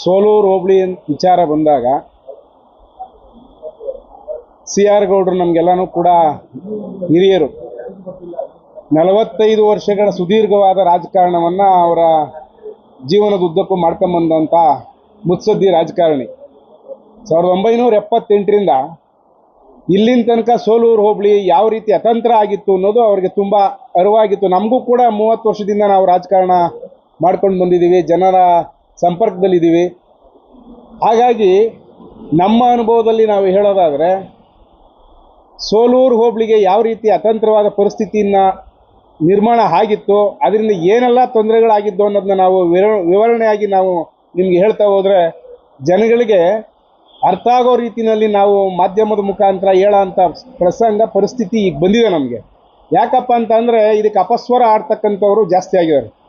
ಸೋಲೂರು ಹೋಬಳಿ ವಿಚಾರ ಬಂದಾಗ C R ಗೌಡ್ರು ನಮಗೆಲ್ಲನೂ ಕೂಡ ಹಿರಿಯರು. ನಲವತ್ತೈದು ವರ್ಷಗಳ ಸುದೀರ್ಘವಾದ ರಾಜಕಾರಣವನ್ನು ಅವರ ಜೀವನದ ಉದ್ದಕ್ಕೂ ಮಾಡ್ಕೊಂಬಂದಂಥ ಮುತ್ಸದ್ದಿ ರಾಜಕಾರಣಿ. ಸಾವಿರದ ಒಂಬೈನೂರ ಎಪ್ಪತ್ತೆಂಟರಿಂದ ಇಲ್ಲಿನ ತನಕ ಸೋಲೂರು ಹೋಬಳಿ ಯಾವ ರೀತಿ ಅತಂತ್ರ ಆಗಿತ್ತು ಅನ್ನೋದು ಅವರಿಗೆ ತುಂಬ ಅರಿವಾಗಿತ್ತು. ನಮಗೂ ಕೂಡ ಮೂವತ್ತು ವರ್ಷದಿಂದ ನಾವು ರಾಜಕಾರಣ ಮಾಡ್ಕೊಂಡು ಬಂದಿದ್ದೀವಿ. ಜನರ ಸಂಪರ್ಕದಲ್ಲಿದ್ದೀವಿ. ಹಾಗಾಗಿ ನಮ್ಮ ಅನುಭವದಲ್ಲಿ ನಾವು ಹೇಳೋದಾದರೆ, ಸೋಲೂರು ಹೋಬಳಿಗೆ ಯಾವ ರೀತಿ ಅತಂತ್ರವಾದ ಪರಿಸ್ಥಿತಿಯನ್ನು ನಿರ್ಮಾಣ ಆಗಿತ್ತು, ಅದರಿಂದ ಏನೆಲ್ಲ ತೊಂದರೆಗಳಾಗಿದ್ದು ಅನ್ನೋದನ್ನ ನಾವು ವಿವರ, ವಿವರಣೆಯಾಗಿ ನಾವು ನಿಮಗೆ ಹೇಳ್ತಾ ಹೋದರೆ, ಜನಗಳಿಗೆ ಅರ್ಥ ಆಗೋ ರೀತಿಯಲ್ಲಿ ನಾವು ಮಾಧ್ಯಮದ ಮುಖಾಂತರ ಹೇಳೋಂಥ ಪ್ರಸಂಗ, ಪರಿಸ್ಥಿತಿ ಈಗ ಬಂದಿದೆ ನಮಗೆ. ಯಾಕಪ್ಪ ಅಂತಂದರೆ ಇದಕ್ಕೆ ಅಪಸ್ವರ ಆಡ್ತಕ್ಕಂಥವ್ರು ಜಾಸ್ತಿ ಆಗಿದ್ದಾರೆ.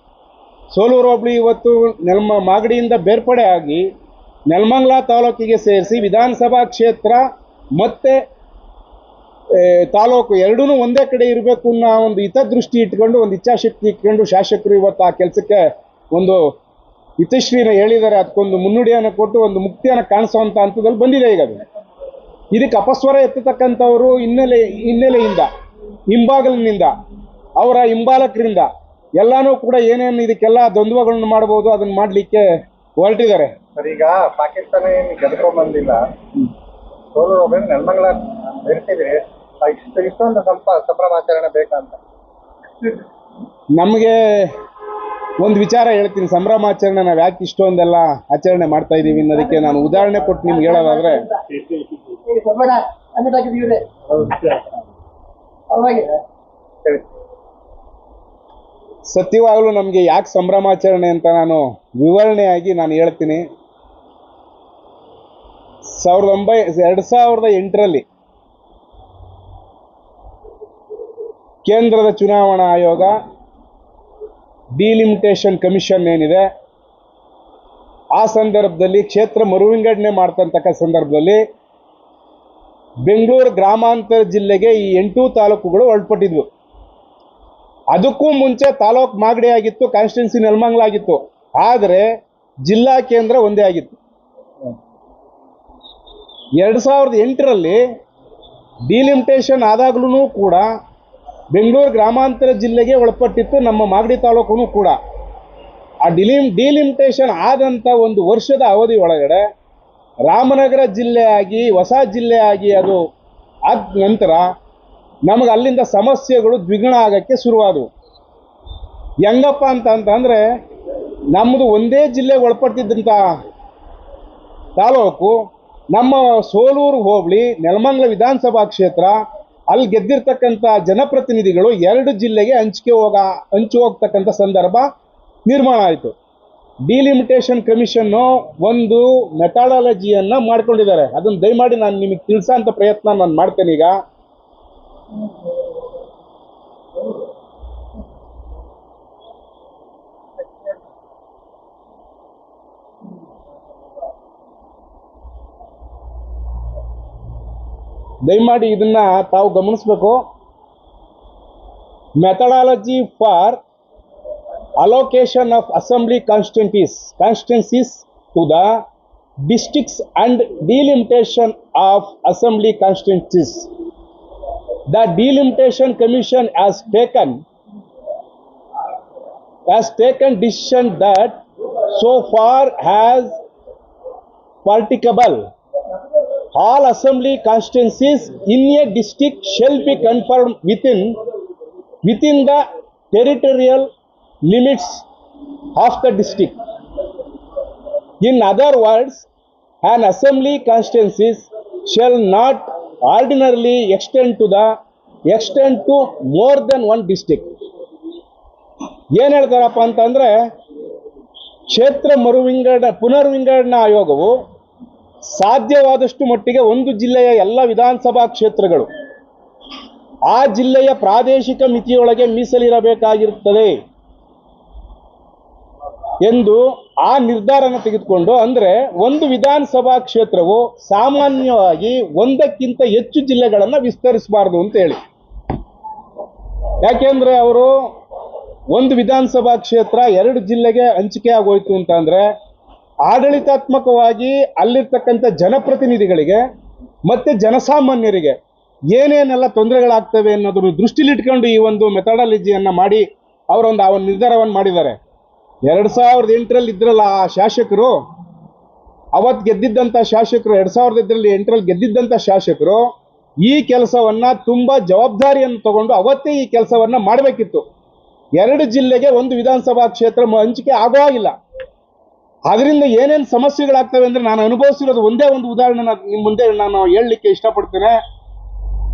ಸೋಲೂರು ಹೋಬಳಿ ಇವತ್ತು ನೆಲ್ಮ ಮಾಗಡಿಯಿಂದ ಬೇರ್ಪಡೆ ಆಗಿ ನೆಲಮಂಗ್ಲ ತಾಲೂಕಿಗೆ ಸೇರಿಸಿ ವಿಧಾನಸಭಾ ಕ್ಷೇತ್ರ ಮತ್ತು ತಾಲೂಕು ಎರಡೂ ಒಂದೇ ಕಡೆ ಇರಬೇಕು ಅನ್ನೋ ಒಂದು ಹಿತದೃಷ್ಟಿ ಇಟ್ಕೊಂಡು, ಒಂದು ಇಚ್ಛಾಶಕ್ತಿ ಇಟ್ಕೊಂಡು ಶಾಸಕರು ಇವತ್ತು ಆ ಕೆಲಸಕ್ಕೆ ಒಂದು ಹಿತಶ್ರೀನ ಹೇಳಿದ್ದಾರೆ. ಅದಕ್ಕೊಂದು ಮುನ್ನುಡಿಯನ್ನು ಕೊಟ್ಟು, ಒಂದು ಮುಕ್ತಿಯನ್ನು ಕಾಣಿಸುವಂಥ ಹಂತದಲ್ಲಿ ಬಂದಿದೆ ಈಗ ಅದು. ಇದಕ್ಕೆ ಅಪಸ್ವರ ಎತ್ತತಕ್ಕಂಥವರು ಹಿನ್ನೆಲೆ, ಹಿನ್ನೆಲೆಯಿಂದ, ಹಿಂಬಾಗಲಿನಿಂದ, ಅವರ ಹಿಂಬಾಲಕರಿಂದ ಎಲ್ಲಾನು ಕೂಡ ಏನೇನು ಇದಕ್ಕೆಲ್ಲ ದ್ವಂದ್ವಗಳನ್ನು ಮಾಡಬಹುದು ಅದನ್ನ ಮಾಡಲಿಕ್ಕೆ ಹೊರಟಿದ್ದಾರೆ. ಸರ್ ಈಗ ಪಾಕಿಸ್ತಾನ ಏನು ಗೆದ್ಕೊಂಡ್ ಬಂದಿಲ್ಲ. ಸೋಲು ಹೋಗ್ಬೇಕು ನೆಲಮಂಗಲ ಬೆರೆಸಿದ್ರಿ ಇಷ್ಟು ಇಷ್ಟೊಂದು ಸಂಪ ಸಂಭ್ರಮಾಚರಣೆ ಬೇಕಂತ ನಮಗೆ ಒಂದು ವಿಚಾರ ಹೇಳ್ತೀನಿ. ಸಂಭ್ರಮಾಚರಣೆ ನಾವು ಯಾಕೆ ಇಷ್ಟೊಂದೆಲ್ಲ ಆಚರಣೆ ಮಾಡ್ತಾ ಇದ್ದೀವಿ ಅನ್ನೋದಕ್ಕೆ ನಾನು ಉದಾಹರಣೆ ಕೊಟ್ಟು ನಿಮ್ಗೆ ಹೇಳೋದಾದ್ರೆ ಹೇಳಿ. ಸತ್ಯವಾಗಲೂ ನಮಗೆ ಯಾಕೆ ಸಂಭ್ರಮಾಚರಣೆ ಅಂತ ನಾನು ವಿವರಣೆಯಾಗಿ ನಾನು ಹೇಳ್ತೀನಿ. ಸಾವಿರದ ಒಂಬೈ, ಎರಡು ಸಾವಿರದ ಎಂಟರಲ್ಲಿ ಕೇಂದ್ರದ ಚುನಾವಣಾ ಆಯೋಗ ಡಿಲಿಮಿಟೇಷನ್ ಕಮಿಷನ್ ಏನಿದೆ, ಆ ಸಂದರ್ಭದಲ್ಲಿ ಕ್ಷೇತ್ರ ಮರುವಿಂಗಡಣೆ ಮಾಡ್ತಕ್ಕಂಥ ಸಂದರ್ಭದಲ್ಲಿ ಬೆಂಗಳೂರು ಗ್ರಾಮಾಂತರ ಜಿಲ್ಲೆಗೆ ಈ ಎಂಟು ತಾಲೂಕುಗಳು ಒಳಪಟ್ಟಿದ್ವು. ಅದಕ್ಕೂ ಮುಂಚೆ ತಾಲೂಕ್ ಮಾಗಡಿ ಆಗಿತ್ತು ಕಾನ್ಸ್ಟಿಟ್ಯೂನ್ಸಿ ನೆಲಮಂಗ್ಲ ಆಗಿತ್ತು. ಆದರೆ ಜಿಲ್ಲಾ ಕೇಂದ್ರ ಒಂದೇ ಆಗಿತ್ತು. ಎರಡು ಸಾವಿರದ ಎಂಟರಲ್ಲಿ ಡಿಲಿಮಿಟೇಷನ್ ಆದಾಗ್ಲೂ ಕೂಡ ಬೆಂಗಳೂರು ಗ್ರಾಮಾಂತರ ಜಿಲ್ಲೆಗೆ ಒಳಪಟ್ಟಿತ್ತು, ನಮ್ಮ ಮಾಗಡಿ ತಾಲೂಕು ಕೂಡ. ಆ ಡಿಲಿಮ್ ಡಿಲಿಮಿಟೇಷನ್ ಆದಂಥ ಒಂದು ವರ್ಷದ ಅವಧಿ ಒಳಗಡೆ ರಾಮನಗರ ಜಿಲ್ಲೆಯಾಗಿ, ಹೊಸ ಜಿಲ್ಲೆಯಾಗಿ ಅದು ಆದ ನಂತರ ನಮಗೆ ಅಲ್ಲಿಂದ ಸಮಸ್ಯೆಗಳು ದ್ವಿಗುಣ ಆಗಕ್ಕೆ ಶುರುವಾದವು. ಹೆಂಗಪ್ಪ ಅಂತ ಅಂತಂದರೆ ನಮ್ಮದು ಒಂದೇ ಜಿಲ್ಲೆಗೆ ಒಳಪಡ್ತಿದ್ದಂಥ ತಾಲೂಕು, ನಮ್ಮ ಸೋಲೂರು ಹೋಬಳಿ, ನೆಲಮಂಗಲ ವಿಧಾನಸಭಾ ಕ್ಷೇತ್ರ, ಅಲ್ಲಿ ಗೆದ್ದಿರ್ತಕ್ಕಂಥ ಜನಪ್ರತಿನಿಧಿಗಳು ಎರಡು ಜಿಲ್ಲೆಗೆ ಹಂಚಿಕೆ ಹೋಗ, ಹಂಚಿ ಹೋಗ್ತಕ್ಕಂಥ ಸಂದರ್ಭ ನಿರ್ಮಾಣ ಆಯಿತು. ಡಿಲಿಮಿಟೇಷನ್ ಕಮಿಷನ್ನು ಒಂದು ಮೆಥಾಡಾಲಜಿಯನ್ನು ಮಾಡ್ಕೊಂಡಿದ್ದಾರೆ. ಅದನ್ನು ದಯಮಾಡಿ ನಾನು ನಿಮಗೆ ತಿಳಿಸೋಂಥ ಪ್ರಯತ್ನ ನಾನು ಮಾಡ್ತೇನೆ ಈಗ. ದಯಮಾಡಿ ಇದನ್ನ ತಾವು ಗಮನಿಸಬೇಕು methodology for allocation of assembly constituencies constituencies to the districts and delimitation of assembly constituencies the delimitation commission has taken has taken decision that so far has practicable all assembly constituencies in a district shall be confirmed within within the territorial limits of the district. In other words, an assembly constituencies shall not ordinarily extend to the extend to more than one district. ಏನು ಹೇಳ್ತಾರಪ್ಪ ಅಂತಂದರೆ, ಕ್ಷೇತ್ರ ಮರುವಿಂಗಡ ಪುನರ್ವಿಂಗಡಣಾ ಆಯೋಗವು ಸಾಧ್ಯವಾದಷ್ಟು ಮಟ್ಟಿಗೆ ಒಂದು ಜಿಲ್ಲೆಯ ಎಲ್ಲ ವಿಧಾನಸಭಾ ಕ್ಷೇತ್ರಗಳು ಆ ಜಿಲ್ಲೆಯ ಪ್ರಾದೇಶಿಕ ಮಿತಿಯೊಳಗೆ ಮೀಸಲಿರಬೇಕಾಗಿರುತ್ತದೆ ಎಂದು ಆ ನಿರ್ಧಾರನ ತೆಗೆದುಕೊಂಡು ಅಂದರೆ ಒಂದು ವಿಧಾನಸಭಾ ಕ್ಷೇತ್ರವು ಸಾಮಾನ್ಯವಾಗಿ ಒಂದಕ್ಕಿಂತ ಹೆಚ್ಚು ಜಿಲ್ಲೆಗಳನ್ನು ವಿಸ್ತರಿಸಬಾರ್ದು ಅಂತ ಹೇಳಿ. ಯಾಕೆಂದ್ರೆ ಅವರು ಒಂದು ವಿಧಾನಸಭಾ ಕ್ಷೇತ್ರ ಎರಡು ಜಿಲ್ಲೆಗೆ ಹಂಚಿಕೆ ಆಗೋಯ್ತು ಅಂತಂದರೆ ಆಡಳಿತಾತ್ಮಕವಾಗಿ ಅಲ್ಲಿರ್ತಕ್ಕಂಥ ಜನಪ್ರತಿನಿಧಿಗಳಿಗೆ ಮತ್ತೆ ಜನಸಾಮಾನ್ಯರಿಗೆ ಏನೇನೆಲ್ಲ ತೊಂದರೆಗಳಾಗ್ತವೆ ಅನ್ನೋದನ್ನು ದೃಷ್ಟಿಲಿಟ್ಕೊಂಡು ಈ ಒಂದು ಮೆಥಡಾಲಜಿಯನ್ನು ಮಾಡಿ ಅವರೊಂದು ಆ ಒಂದು ನಿರ್ಧಾರವನ್ನು ಮಾಡಿದ್ದಾರೆ. ಎರಡು ಸಾವಿರದ ಎಂಟರಲ್ಲಿ ಇದ್ರಲ್ಲ ಆ ಶಾಸಕರು? ಅವತ್ತು ಗೆದ್ದಿದ್ದಂಥ ಶಾಸಕರು, ಎರಡು ಸಾವಿರದ ಇದರಲ್ಲಿ ಎಂಟರಲ್ಲಿ ಗೆದ್ದಿದ್ದಂಥ ಶಾಸಕರು, ಈ ಕೆಲಸವನ್ನ ತುಂಬಾ ಜವಾಬ್ದಾರಿಯನ್ನು ತಗೊಂಡು ಅವತ್ತೇ ಈ ಕೆಲಸವನ್ನ ಮಾಡಬೇಕಿತ್ತು. ಎರಡು ಜಿಲ್ಲೆಗೆ ಒಂದು ವಿಧಾನಸಭಾ ಕ್ಷೇತ್ರ ಹಂಚಿಕೆ ಆಗೋ ಆಗಿಲ್ಲ ಅದರಿಂದ ಏನೇನು ಸಮಸ್ಯೆಗಳಾಗ್ತವೆ ಅಂದ್ರೆ ನಾನು ಅನುಭವಿಸಿರೋದು ಒಂದೇ ಒಂದು ಉದಾಹರಣೆ ನಿಮ್ಮ ಮುಂದೆ ನಾನು ಹೇಳಲಿಕ್ಕೆ ಇಷ್ಟಪಡ್ತೇನೆ.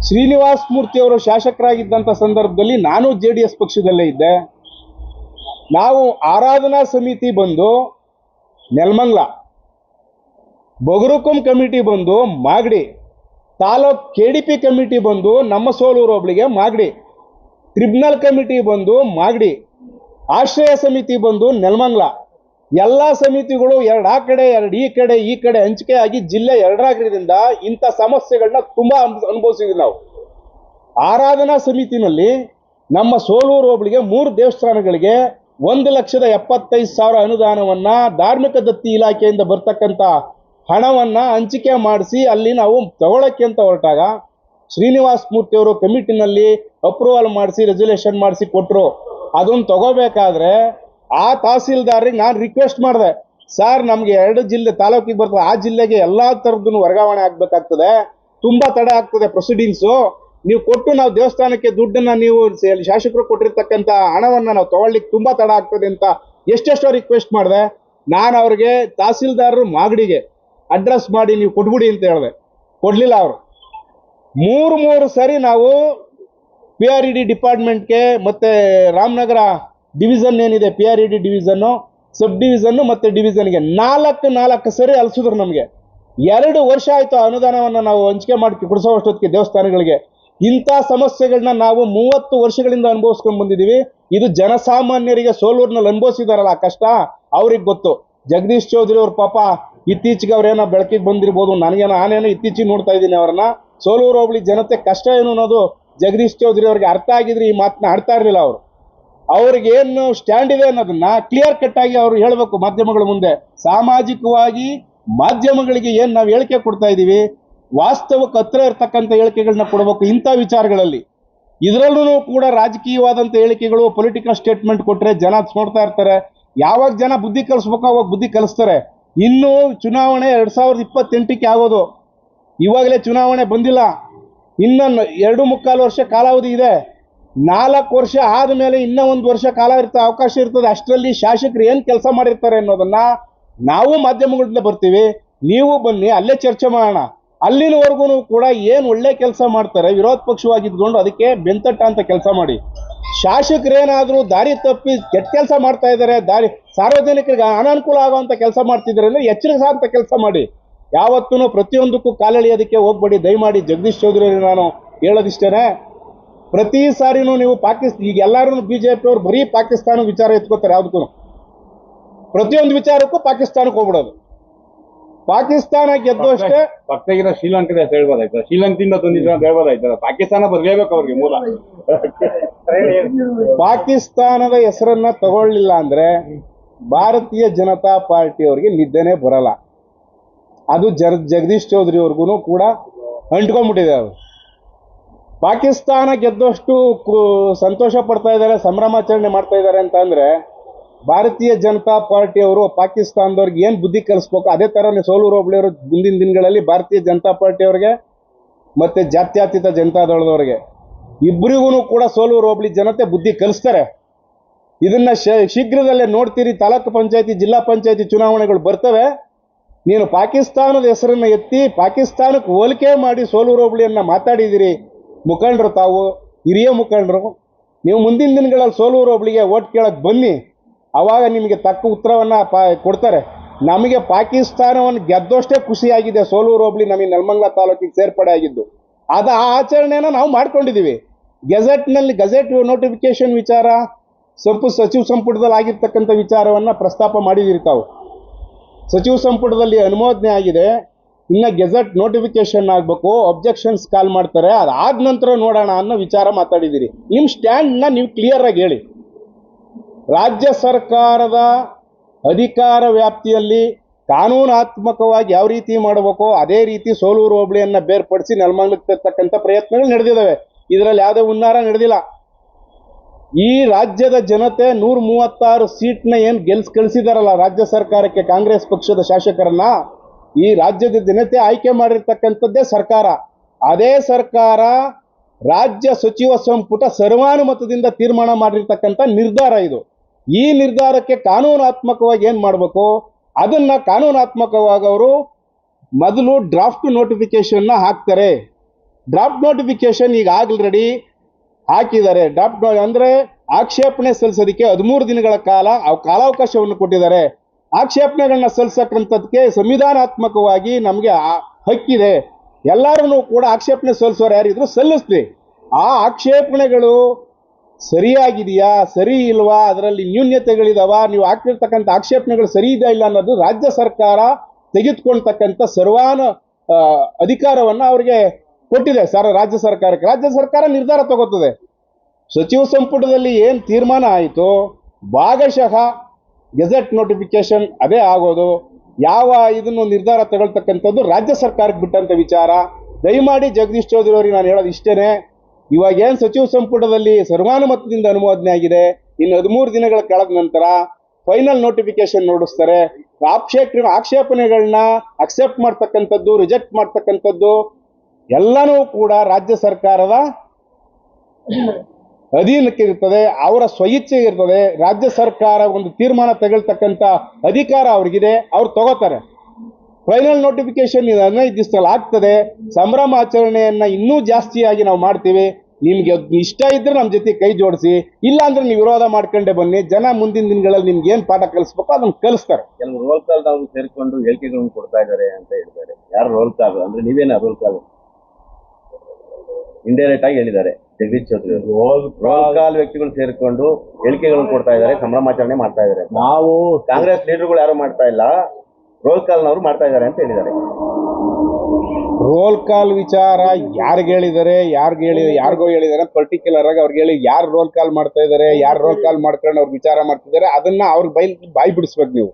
ಶ್ರೀನಿವಾಸ್ ಮೂರ್ತಿ ಅವರು ಶಾಸಕರಾಗಿದ್ದಂಥ ಸಂದರ್ಭದಲ್ಲಿ ನಾನು ಜೆ ಡಿ ಎಸ್ ಪಕ್ಷದಲ್ಲೇ ಇದ್ದೆ. ನಾವು ಆರಾಧನಾ ಸಮಿತಿ ಬಂದು ನೆಲಮಂಗ್ಲ, ಬಗರುಕುಂ ಕಮಿಟಿ ಬಂದು Magadi, taluk K D P committee ಬಂದು ನಮ್ಮ ಸೋಲೂರು ಒಬ್ಳಿಗೆ ಮಾಗಡಿ, ಟ್ರಿಬ್ಯುನಲ್ ಕಮಿಟಿ ಬಂದು ಮಾಗಡಿ, ಆಶ್ರಯ ಸಮಿತಿ ಬಂದು ನೆಲಮಂಗ್ಲ. ಎಲ್ಲ ಸಮಿತಿಗಳು ಎರಡು ಆ ಕಡೆ, ಎರಡು ಈ ಕಡೆ ಈ ಕಡೆ ಹಂಚಿಕೆ ಆಗಿ ಜಿಲ್ಲೆ ಎರಡರಾಗಿರೋದ್ರಿಂದ ಇಂಥ ಸಮಸ್ಯೆಗಳನ್ನ ತುಂಬಾ ಅನ್- ಅನುಭವಿಸಿದ್ವಿ ನಾವು. ಆರಾಧನಾ ಸಮಿತಿನಲ್ಲಿ ನಮ್ಮ ಸೋಲೂರು ಒಬ್ಳಿಗೆ ಮೂರು ದೇವಸ್ಥಾನಗಳಿಗೆ ಒಂದು ಲಕ್ಷದ ಎಪ್ಪತ್ತೈದು ಸಾವಿರ ಅನುದಾನವನ್ನ ಧಾರ್ಮಿಕ ದತ್ತಿ ಇಲಾಖೆಯಿಂದ ಬರ್ತಕ್ಕಂಥ ಹಣವನ್ನ ಹಂಚಿಕೆ ಮಾಡಿಸಿ ಅಲ್ಲಿ ನಾವು ತಗೊಳಕ್ಕೆ ಅಂತ ಹೊರಟಾಗ ಶ್ರೀನಿವಾಸ್ ಮೂರ್ತಿ ಅವರು ಕಮಿಟಿನಲ್ಲಿ ಅಪ್ರೂವಲ್ ಮಾಡಿಸಿ ರೆಸಲ್ಯೂಷನ್ ಮಾಡಿಸಿ ಕೊಟ್ಟರು ಅದನ್ನು ತಗೋಬೇಕಾದ್ರೆ ಆ ತಹಸೀಲ್ದಾರಿಗೆ ನಾನು ರಿಕ್ವೆಸ್ಟ್ ಮಾಡಿದೆ. ಸರ್, ನಮಗೆ ಎರಡು ಜಿಲ್ಲೆ ತಾಲೂಕಿಗೆ ಬರ್ತದೆ. ಆ ಜಿಲ್ಲೆಗೆ ಎಲ್ಲ ಥರದ್ದು ವರ್ಗಾವಣೆ ಆಗಬೇಕಾಗ್ತದೆ. ತುಂಬ ತಡೆ ಆಗ್ತದೆ ಪ್ರೊಸೀಡಿಂಗ್ಸು ನೀವು ಕೊಟ್ಟು ನಾವು ದೇವಸ್ಥಾನಕ್ಕೆ ದುಡ್ಡನ್ನ ನೀವು ಶಾಸಕರು ಕೊಟ್ಟಿರ್ತಕ್ಕಂಥ ಹಣವನ್ನು ನಾವು ತಗೊಳ್ಳಿಕ್ಕೆ ತುಂಬ ತಡ ಆಗ್ತದೆ ಅಂತ ಎಷ್ಟೆಷ್ಟೋ ರಿಕ್ವೆಸ್ಟ್ ಮಾಡಿದೆ. ನಾನು ಅವ್ರಿಗೆ ತಹಸೀಲ್ದಾರರು ಮಾಗಡಿಗೆ ಅಡ್ರೆಸ್ ಮಾಡಿ ನೀವು ಕೊಟ್ಬಿಡಿ ಅಂತ ಹೇಳಿದೆ. ಕೊಡಲಿಲ್ಲ ಅವರು. ಮೂರು ಮೂರು ಸರಿ ನಾವು ಪಿ ಆರ್ ಇ ಡಿ ಡಿಪಾರ್ಟ್ಮೆಂಟ್ಗೆ ಮತ್ತು ರಾಮನಗರ ಡಿವಿಷನ್ ಏನಿದೆ P R E D division ಸಬ್ ಡಿವಿಷನ್ನು ಮತ್ತು ಡಿವಿಷನ್ಗೆ ನಾಲ್ಕು ನಾಲ್ಕು ಸರಿ ಅಲ್ಸಿದ್ರು ನಮಗೆ. ಎರಡು ವರ್ಷ ಆಯಿತು ಅನುದಾನವನ್ನು ನಾವು ಹಂಚಿಕೆ ಮಾಡಿ ಕೊಡಿಸೋ ಅಷ್ಟೊತ್ತಿಗೆ ದೇವಸ್ಥಾನಗಳಿಗೆ. ಇಂಥ ಸಮಸ್ಯೆಗಳನ್ನ ನಾವು ಮೂವತ್ತು ವರ್ಷಗಳಿಂದ ಅನುಭವಿಸ್ಕೊಂಡು ಬಂದಿದ್ದೀವಿ. ಇದು ಜನಸಾಮಾನ್ಯರಿಗೆ ಸೋಲೂರಿನಲ್ಲಿ ಅನುಭವಿಸಿದಾರಲ್ಲ ಕಷ್ಟ? ಅವ್ರಿಗೆ ಗೊತ್ತು. ಜಗದೀಶ್ ಚೌಧರಿ ಅವ್ರ ಪಾಪ ಇತ್ತೀಚೆಗೆ ಅವ್ರೇನೋ ಬೆಳಕಿಗೆ ಬಂದಿರ್ಬೋದು, ನನಗೇನೋ, ನಾನೇನು ಇತ್ತೀಚೆಗೆ ನೋಡ್ತಾ ಇದ್ದೀನಿ ಅವ್ರನ್ನ. ಸೋಲೂರು ಹೋಬಳಿ ಜನತೆ ಕಷ್ಟ ಏನು ಅನ್ನೋದು ಜಗದೀಶ್ ಚೌಧರಿ ಅವ್ರಿಗೆ ಅರ್ಥ ಆಗಿದ್ರೆ ಈ ಮಾತನ್ನ ಆಡ್ತಾ ಇರಲಿಲ್ಲ ಅವರು. ಅವ್ರಿಗೇನು ಸ್ಟ್ಯಾಂಡ್ ಇದೆ ಅನ್ನೋದನ್ನ ಕ್ಲಿಯರ್ ಕಟ್ ಆಗಿ ಅವರು ಹೇಳಬೇಕು ಮಾಧ್ಯಮಗಳ ಮುಂದೆ. ಸಾಮಾಜಿಕವಾಗಿ ಮಾಧ್ಯಮಗಳಿಗೆ ಏನು ನಾವು ಹೇಳಿಕೆ ಕೊಡ್ತಾ ಇದ್ದೀವಿ? ವಾಸ್ತವಕ್ಕೆ ಹತ್ರ ಇರ್ತಕ್ಕಂಥ ಹೇಳಿಕೆಗಳನ್ನ ಕೊಡಬೇಕು ಇಂಥ ವಿಚಾರಗಳಲ್ಲಿ. ಇದರಲ್ಲೂ ಕೂಡ ರಾಜಕೀಯವಾದಂಥ ಹೇಳಿಕೆಗಳು ಪೊಲಿಟಿಕಲ್ ಸ್ಟೇಟ್ಮೆಂಟ್ ಕೊಟ್ಟರೆ ಜನ ನೋಡ್ತಾ ಇರ್ತಾರೆ. ಯಾವಾಗ ಜನ ಬುದ್ಧಿ ಕಲಿಸ್ಬೇಕು ಅವಾಗ ಬುದ್ಧಿ ಕಲಿಸ್ತಾರೆ. ಇನ್ನು ಚುನಾವಣೆ ಎರಡ್ ಸಾವಿರದ ಇಪ್ಪತ್ತೆಂಟಕ್ಕೆ ಆಗೋದು. ಇವಾಗಲೇ ಚುನಾವಣೆ ಬಂದಿಲ್ಲ. ಇನ್ನೊಂದು ಎರಡು ಮುಕ್ಕಾಲು ವರ್ಷ ಕಾಲಾವಧಿ ಇದೆ. ನಾಲ್ಕು ವರ್ಷ ಆದಮೇಲೆ ಇನ್ನೂ ಒಂದು ವರ್ಷ ಕಾಲ ಇರ್ತ ಅವಕಾಶ ಇರ್ತದೆ. ಅಷ್ಟರಲ್ಲಿ ಶಾಸಕರು ಏನು ಕೆಲಸ ಮಾಡಿರ್ತಾರೆ ಅನ್ನೋದನ್ನ ನಾವು ಮಾಧ್ಯಮಗಳಿಂದ ಬರ್ತೀವಿ. ನೀವು ಬನ್ನಿ, ಅಲ್ಲೇ ಚರ್ಚೆ ಮಾಡೋಣ. ಅಲ್ಲಿನವರೆಗೂ ಕೂಡ ಏನು ಒಳ್ಳೆ ಕೆಲಸ ಮಾಡ್ತಾರೆ, ವಿರೋಧ ಪಕ್ಷವಾಗಿದ್ಕೊಂಡು ಅದಕ್ಕೆ ಬೆಂತಟ್ಟ ಅಂತ ಕೆಲಸ ಮಾಡಿ. ಶಾಸಕರೇನಾದರೂ ದಾರಿ ತಪ್ಪಿ ಕೆಟ್ಟ ಕೆಲಸ ಮಾಡ್ತಾ ಇದ್ದಾರೆ, ದಾರಿ ಸಾರ್ವಜನಿಕರಿಗೆ ಅನಾನುಕೂಲ ಆಗುವಂಥ ಕೆಲಸ ಮಾಡ್ತಿದ್ದಾರೆ ಅಂದರೆ ಎಚ್ಚರಿಕೆ ಅಂತ ಕೆಲಸ ಮಾಡಿ. ಯಾವತ್ತೂ ಪ್ರತಿಯೊಂದಕ್ಕೂ ಕಾಲೆಳೆಯೋದಕ್ಕೆ ಹೋಗ್ಬೇಡಿ, ದಯಮಾಡಿ ಜಗದೀಶ್ ಚೌಧರಿ ನಾನು ಹೇಳೋದಿಷ್ಟೇ ಪ್ರತಿ ಸಾರಿನೂ ನೀವು ಪಾಕಿಸ್ತಾನ ಈಗ ಎಲ್ಲರೂ ಬಿ ಜೆ ಪಿಯವ್ರು ಬರೀ ಪಾಕಿಸ್ತಾನ ವಿಚಾರ ಎತ್ಕೋತಾರೆ ಯಾವುದಕ್ಕೂ ಪ್ರತಿಯೊಂದು ವಿಚಾರಕ್ಕೂ ಪಾಕಿಸ್ತಾನಕ್ಕೆ ಹೋಗ್ಬಿಡೋದು. ಪಾಕಿಸ್ತಾನ ಗೆದ್ದಷ್ಟೇ ಪಕ್ಕದಾಗಿರೋ ಶ್ರೀಲಂಕಾದ ಅಂತ ಹೇಳ್ಬೋದಾಯ್ತು? ಶ್ರೀಲಂಕಿಂದ ತಂದಿದ್ರು ಅಂತ ಹೇಳ್ಬೋದಾಯ್ತು ಪಾಕಿಸ್ತಾನ ಬರ್ಲೇಬೇಕು ಅವ್ರಿಗೆ ಮೂಲ. ಪಾಕಿಸ್ತಾನದ ಹೆಸರನ್ನ ತಗೊಳ್ಳಿಲ್ಲ ಅಂದ್ರೆ ಭಾರತೀಯ ಜನತಾ ಪಾರ್ಟಿ ಅವರಿಗೆ ನಿದ್ದೆನೆ ಬರಲ್ಲ. ಅದು ಜರ್ ಜಗದೀಶ್ ಚೌಧರಿ ಅವ್ರಿಗೂ ಕೂಡ ಅಂಟ್ಕೊಂಡ್ಬಿಟ್ಟಿದೆ ಅವರು. ಪಾಕಿಸ್ತಾನ ಗೆದ್ದಷ್ಟು ಸಂತೋಷ ಪಡ್ತಾ ಇದ್ದಾರೆ ಸಂಭ್ರಮಾಚರಣೆ ಮಾಡ್ತಾ ಇದ್ದಾರೆ ಅಂತ ಅಂದ್ರೆ ಭಾರತೀಯ ಜನತಾ ಪಾರ್ಟಿಯವರು ಪಾಕಿಸ್ತಾನದವ್ರಿಗೆ ಏನು ಬುದ್ಧಿ ಕಲಿಸ್ಬೇಕು? ಅದೇ ಥರನೇ ಸೋಲೂರು ಹೋಬಳಿಯವರು ಮುಂದಿನ ದಿನಗಳಲ್ಲಿ ಭಾರತೀಯ ಜನತಾ ಪಾರ್ಟಿ ಮತ್ತು ಜಾತ್ಯತೀತ ಜನತಾದಳದವ್ರಿಗೆ ಇಬ್ಬರಿಗೂ ಕೂಡ ಸೋಲೂರು ಹೋಬಳಿ ಜನತೆ ಬುದ್ಧಿ ಕಲಿಸ್ತಾರೆ. ಇದನ್ನ ಶೀಘ್ರದಲ್ಲೇ ನೋಡ್ತೀರಿ, ತಾಲೂಕು ಪಂಚಾಯತಿ, ಜಿಲ್ಲಾ ಪಂಚಾಯತಿ ಚುನಾವಣೆಗಳು ಬರ್ತವೆ. ನೀನು ಪಾಕಿಸ್ತಾನದ ಹೆಸರನ್ನು ಎತ್ತಿ ಪಾಕಿಸ್ತಾನಕ್ಕೆ ಹೋಲಿಕೆ ಮಾಡಿ ಸೋಲೂರು ಹೋಬಳಿಯನ್ನು ಮಾತಾಡಿದಿರಿ. ಮುಖಂಡರು ತಾವು, ಹಿರಿಯ ಮುಖಂಡರು. ನೀವು ಮುಂದಿನ ದಿನಗಳಲ್ಲಿ ಸೋಲೂರು ಹೋಬಳಿಗೆ ಓಟ್ ಕೇಳಕ್ಕೆ ಬನ್ನಿ. ಅವಾಗ ನಿಮಗೆ ತಕ್ಕ ಉತ್ತರವನ್ನು ಪಾ ಕೊಡ್ತಾರೆ. ನಮಗೆ ಪಾಕಿಸ್ತಾನವನ್ನು ಗೆದ್ದಷ್ಟೇ ಖುಷಿಯಾಗಿದೆ. ಸೋಲೂರು ಹೋಬಳಿ ನಮಗೆ ನೆಲಮಂಗಲ ತಾಲೂಕಿಗೆ ಸೇರ್ಪಡೆ ಆಗಿದ್ದು. ಅದ ಆ ಆಚರಣೆಯನ್ನು ನಾವು ಮಾಡ್ಕೊಂಡಿದ್ದೀವಿ. ಗೆಜೆಟ್ನಲ್ಲಿ ಗೆಜೆಟ್ ನೋಟಿಫಿಕೇಶನ್ ವಿಚಾರ, ಸಂಪು ಸಚಿವ ಸಂಪುಟದಲ್ಲಿ ಆಗಿರ್ತಕ್ಕಂಥ ವಿಚಾರವನ್ನು ಪ್ರಸ್ತಾಪ ಮಾಡಿದಿರಿ ತಾವು. ಸಚಿವ ಸಂಪುಟದಲ್ಲಿ ಅನುಮೋದನೆ ಆಗಿದೆ. ಇನ್ನು ಗೆಜೆಟ್ ನೋಟಿಫಿಕೇಶನ್ ಆಗಬೇಕು ಅಬ್ಜೆಕ್ಷನ್ಸ್ ಕಾಲ್ ಮಾಡ್ತಾರೆ. ಅದಾದ ನಂತರ ನೋಡೋಣ ಅನ್ನೋ ವಿಚಾರ ಮಾತಾಡಿದ್ದೀರಿ. ನಿಮ್ಮ ಸ್ಟ್ಯಾಂಡ್ನ ನೀವು ಕ್ಲಿಯರಾಗಿ ಹೇಳಿ. ರಾಜ್ಯ ಸರ್ಕಾರದ ಅಧಿಕಾರ ವ್ಯಾಪ್ತಿಯಲ್ಲಿ ಕಾನೂನಾತ್ಮಕವಾಗಿ ಯಾವ ರೀತಿ ಮಾಡಬೇಕೋ ಅದೇ ರೀತಿ ಸೋಲೂರು ಹೋಬಳಿಯನ್ನು ಬೇರ್ಪಡಿಸಿ ನೆಲಮಂಗಲಕ್ಕೆ ತರ್ತಕ್ಕಂಥ ಪ್ರಯತ್ನಗಳು ನಡೆದಿದ್ದಾವೆ. ಇದರಲ್ಲಿ ಯಾವುದೇ ಉನ್ನಾರ ನಡೆದಿಲ್ಲ. ಈ ರಾಜ್ಯದ ಜನತೆ ನೂರ ಮೂವತ್ತಾರು ಸೀಟ್ನ ಏನು ಗೆಲ್ಸ್ ಕಳಿಸಿದಾರಲ್ಲ ರಾಜ್ಯ ಸರ್ಕಾರಕ್ಕೆ ಕಾಂಗ್ರೆಸ್ ಪಕ್ಷದ ಶಾಸಕರನ್ನ, ಈ ರಾಜ್ಯದ ಜನತೆ ಆಯ್ಕೆ ಮಾಡಿರ್ತಕ್ಕಂಥದ್ದೇ ಸರ್ಕಾರ. ಅದೇ ಸರ್ಕಾರ ರಾಜ್ಯ ಸಚಿವ ಸಂಪುಟ ಸರ್ವಾನುಮತದಿಂದ ತೀರ್ಮಾನ ಮಾಡಿರ್ತಕ್ಕಂಥ ನಿರ್ಧಾರ ಇದು. ಈ ನಿರ್ಧಾರಕ್ಕೆ ಕಾನೂನಾತ್ಮಕವಾಗಿ ಏನು ಮಾಡಬೇಕು? ಅದನ್ನ ಕಾನೂನಾತ್ಮಕವಾಗಿ ಅವರು ಮೊದಲು ಡ್ರಾಫ್ಟ್ ನೋಟಿಫಿಕೇಶನ್ನ ಹಾಕ್ತಾರೆ. ಡ್ರಾಫ್ಟ್ ನೋಟಿಫಿಕೇಶನ್ ಈಗ ಆಲ್ರೆಡಿ ಹಾಕಿದ್ದಾರೆ. ಡ್ರಾಫ್ಟ್ ಅಂದ್ರೆ ಆಕ್ಷೇಪಣೆ ಸಲ್ಲಿಸೋದಕ್ಕೆ ಹದಿಮೂರು ದಿನಗಳ ಕಾಲ ಕಾಲಾವಕಾಶವನ್ನು ಕೊಟ್ಟಿದ್ದಾರೆ. ಆಕ್ಷೇಪಣೆಗಳನ್ನ ಸಲ್ಲಿಸಕ್ಕಂಥದ್ದಕ್ಕೆ ಸಂವಿಧಾನಾತ್ಮಕವಾಗಿ ನಮಗೆ ಹಕ್ಕಿದೆ. ಎಲ್ಲರೂ ಕೂಡ ಆಕ್ಷೇಪಣೆ ಸಲ್ಲಿಸೋರು ಯಾರಿದ್ರು ಸಲ್ಲಿಸ್ತೀವಿ ಆ ಆಕ್ಷೇಪಣೆಗಳು ಸರಿಯಾಗಿದೆಯಾ, ಸರಿ ಇಲ್ವಾ, ಅದರಲ್ಲಿ ನ್ಯೂನ್ಯತೆಗಳಿದಾವ, ನೀವು ಹಾಕಿರ್ತಕ್ಕಂಥ ಆಕ್ಷೇಪಣೆಗಳು ಸರಿ ಇದೆಯಾ ಇಲ್ಲ ಅನ್ನೋದು ರಾಜ್ಯ ಸರ್ಕಾರ ತೆಗೆದುಕೊಳ್ತಕ್ಕಂಥ ಸರ್ವಾನ ಅಧಿಕಾರವನ್ನು ಅವರಿಗೆ ಕೊಟ್ಟಿದೆ ಸರ್, ರಾಜ್ಯ ಸರ್ಕಾರಕ್ಕೆ. ರಾಜ್ಯ ಸರ್ಕಾರ ನಿರ್ಧಾರ ತಗೋತದೆ ಸಚಿವ ಸಂಪುಟದಲ್ಲಿ ಏನು ತೀರ್ಮಾನ ಆಯಿತು, ಭಾಗಶಃ ಗೆಜೆಟ್ ನೋಟಿಫಿಕೇಶನ್ ಅದೇ ಆಗೋದು. ಯಾವ ಇದನ್ನು ನಿರ್ಧಾರ ತಗೊಳ್ತಕ್ಕಂಥದ್ದು ರಾಜ್ಯ ಸರ್ಕಾರಕ್ಕೆ ಬಿಟ್ಟಂತ ವಿಚಾರ. ದಯಮಾಡಿ ಜಗದೀಶ್ ಚೌಧರಿ ಅವರಿಗೆ ನಾನು ಹೇಳೋದು ಇಷ್ಟೇನೆ. ಇವಾಗ ಏನು ಸಚಿವ ಸಂಪುಟದಲ್ಲಿ ಸರ್ವಾನುಮತದಿಂದ ಅನುಮೋದನೆ ಆಗಿದೆ, ಇನ್ನು ಹದಿಮೂರು ದಿನಗಳ ಕಳೆದ ನಂತರ ಫೈನಲ್ ನೋಟಿಫಿಕೇಶನ್ ನೋಡಿಸ್ತಾರೆ. ಆಕ್ಷೇಪ ಆಕ್ಷೇಪಣೆಗಳನ್ನ ಅಕ್ಸೆಪ್ಟ್ ಮಾಡ್ತಕ್ಕಂಥದ್ದು ರಿಜೆಕ್ಟ್ ಮಾಡ್ತಕ್ಕಂಥದ್ದು, ಎಲ್ಲನೂ ಕೂಡ ರಾಜ್ಯ ಸರ್ಕಾರದ ಅಧೀನಕ್ಕೆ ಇರ್ತದೆ, ಅವರ ಸ್ವಇಚ್ಛೆ ಇರ್ತದೆ. ರಾಜ್ಯ ಸರ್ಕಾರ ಒಂದು ತೀರ್ಮಾನ ತಗೊಳ್ತಕ್ಕಂಥ ಅಧಿಕಾರ ಅವ್ರಿಗಿದೆ, ಅವ್ರು ತಗೋತಾರೆ. ಫೈನಲ್ ನೋಟಿಫಿಕೇಶನ್ ಹದಿನೈದು ದಿವಸದಲ್ಲಿ ಆಗ್ತದೆ. ಸಂಭ್ರಮಾಚರಣೆಯನ್ನ ಇನ್ನೂ ಜಾಸ್ತಿಯಾಗಿ ನಾವು ಮಾಡ್ತೀವಿ. ನಿಮ್ಗೆ ಇಷ್ಟ ಇದ್ರೆ ನಮ್ಮ ಜೊತೆ ಕೈ ಜೋಡಿಸಿ ಇಲ್ಲ ಅಂದ್ರೆ ನೀವು ವಿರೋಧ ಮಾಡ್ಕೊಂಡೆ ಬನ್ನಿ. ಜನ ಮುಂದಿನ ದಿನಗಳಲ್ಲಿ ನಿಮ್ಗೆ ಏನ್ ಪಾಠ ಕಲಿಸ್ಬೇಕು ಅದನ್ನ ಕಲಿಸ್ತಾರೆ. ಕೆಲವು ರೋಲ್ ಕಾಲ್ ನಾವು ಸೇರಿಕೊಂಡು ಹೇಳಿಕೆಗಳನ್ನು ಕೊಡ್ತಾ ಇದ್ದಾರೆ ಅಂತ ಹೇಳಿದ್ದಾರೆ. ಯಾರು ರೋಲ್ ಕಾಲ್ ಅಂದ್ರೆ ನೀವೇನ ರೋಲ್ ಕಾಲ್ ಇಂಡೈರೆಕ್ಟ್ ಆಗಿ ಹೇಳಿದ್ದಾರೆ. ಜಗದೀಶ್ ಚೌಧರಿ ರೋಲ್ ಕಾಲ್ ವ್ಯಕ್ತಿಗಳು ಸೇರಿಕೊಂಡು ಹೇಳಿಕೆಗಳನ್ನು ಕೊಡ್ತಾ ಇದ್ದಾರೆ ಸಂಭ್ರಮಾಚರಣೆ ಮಾಡ್ತಾ ಇದ್ದಾರೆ. ನಾವು ಕಾಂಗ್ರೆಸ್ ಲೀಡರ್ಗಳು ಯಾರು ಮಾಡ್ತಾ ಇಲ್ಲ ರೋಲ್ ಕಾಲ್ನವರು ಮಾಡ್ತಾ ಇದ್ದಾರೆ ಅಂತ ಹೇಳಿದ್ದಾರೆ. ರೋಲ್ ಕಾಲ್ ವಿಚಾರ ಯಾರಿಗೆ ಹೇಳಿದ್ದಾರೆ ಯಾರಿಗೆ ಹೇಳಿ ಯಾರಿಗೋ ಹೇಳಿದ್ದಾರೆ ಪರ್ಟಿಕ್ಯುಲರ್ ಆಗಿ ಅವ್ರಿಗೆ ಹೇಳಿ ಯಾರು ರೋಲ್ ಕಾಲ್ ಮಾಡ್ತಾ ಇದ್ದಾರೆ ಯಾರು ರೋಲ್ ಕಾಲ್ ಮಾಡ್ಕೊಂಡು ಅವ್ರು ವಿಚಾರ ಮಾಡ್ತಿದ್ದಾರೆ ಅದನ್ನ ಅವ್ರ ಬೈ ಬಾಯಿ ಬಿಡಿಸ್ಬೇಕು ನೀವು.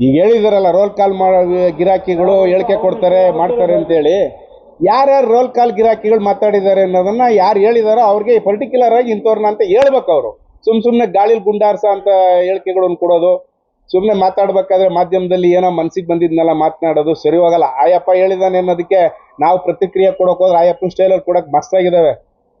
ಈಗ ಹೇಳಿದಾರಲ್ಲ ರೋಲ್ ಕಾಲ್ ಮಾಡೋ ಗಿರಾಕಿಗಳು ಹೇಳಿಕೆ ಕೊಡ್ತಾರೆ ಮಾಡ್ತಾರೆ ಅಂತೇಳಿ. ಯಾರ್ಯಾರು ರೋಲ್ ಕಾಲ್ ಗಿರಾಕಿಗಳು ಮಾತಾಡಿದ್ದಾರೆ ಅನ್ನೋದನ್ನ ಯಾರು ಹೇಳಿದಾರೋ ಅವ್ರಿಗೆ ಪರ್ಟಿಕ್ಯುಲರ್ ಆಗಿ ಇಂಥವ್ರನ್ನ ಅಂತ ಹೇಳ್ಬೇಕು ಅವರು. ಸುಮ್ ಸುಮ್ಮನೆ ಗಾಳಿಲಿ ಗುಂಡಾರ್ಸ ಅಂತ ಹೇಳಿಕೆಗಳನ್ನು ಕೊಡೋದು. ಸುಮ್ಮನೆ ಮಾತಾಡ್ಬೇಕಾದ್ರೆ ಮಾಧ್ಯಮದಲ್ಲಿ ಏನೋ ಮನ್ಸಿಗೆ ಬಂದಿದ್ನೆಲ್ಲ ಮಾತನಾಡೋದು ಸರಿ ಹೋಗಲ್ಲ. ಆಯಪ್ಪ ಹೇಳಿದಾನೆ ಅನ್ನೋದಕ್ಕೆ ನಾವು ಪ್ರತಿಕ್ರಿಯೆ ಕೊಡೋಕೆ ಹೋದ್ರೆ ಆಯಪ್ಪನ ಸ್ಟೈಲಲ್ಲಿ ಕೊಡೋಕೆ ಮಸ್ತಾಗಿದ್ದಾವೆ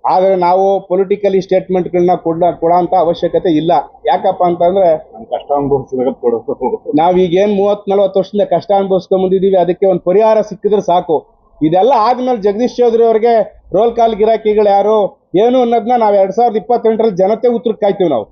ಆದರೆ ನಾವು ಪೊಲಿಟಿಕಲಿ ಸ್ಟೇಟ್ಮೆಂಟ್ಗಳನ್ನ ಕೊಡ ಕೊಡೋಂಥ ಅವಶ್ಯಕತೆ ಇಲ್ಲ. ಯಾಕಪ್ಪ ಅಂತಂದ್ರೆ ಕಷ್ಟ ಅನುಭವಿಸ್ಬೇಕು ನಾವು ನಾವೀಗೇನು ಮೂವತ್ ನಲ್ವತ್ತು ವರ್ಷದಿಂದ ಕಷ್ಟ ಅನುಭವಿಸ್ಕೊಂಡ್ ಬಂದಿದೀವಿ ಅದಕ್ಕೆ ಒಂದು ಪರಿಹಾರ ಸಿಕ್ಕಿದ್ರೆ ಸಾಕು. ಇದೆಲ್ಲ ಆದ್ಮೇಲೆ ಜಗದೀಶ್ ಚೌಧರಿ ಅವರಿಗೆ ರೋಲ್ ಕಾಲ್ ಗಿರಾಕಿಗಳು ಯಾರು? ಏನು ಅನ್ನೋದನ್ನ ನಾವು ಎರಡ್ ಸಾವಿರದ ಇಪ್ಪತ್ತೆಂಟರಲ್ಲಿ ಜನತೆ ಉತ್ತರಕ್ಕೆ ಕಾಯ್ತೀವಿ ನಾವು.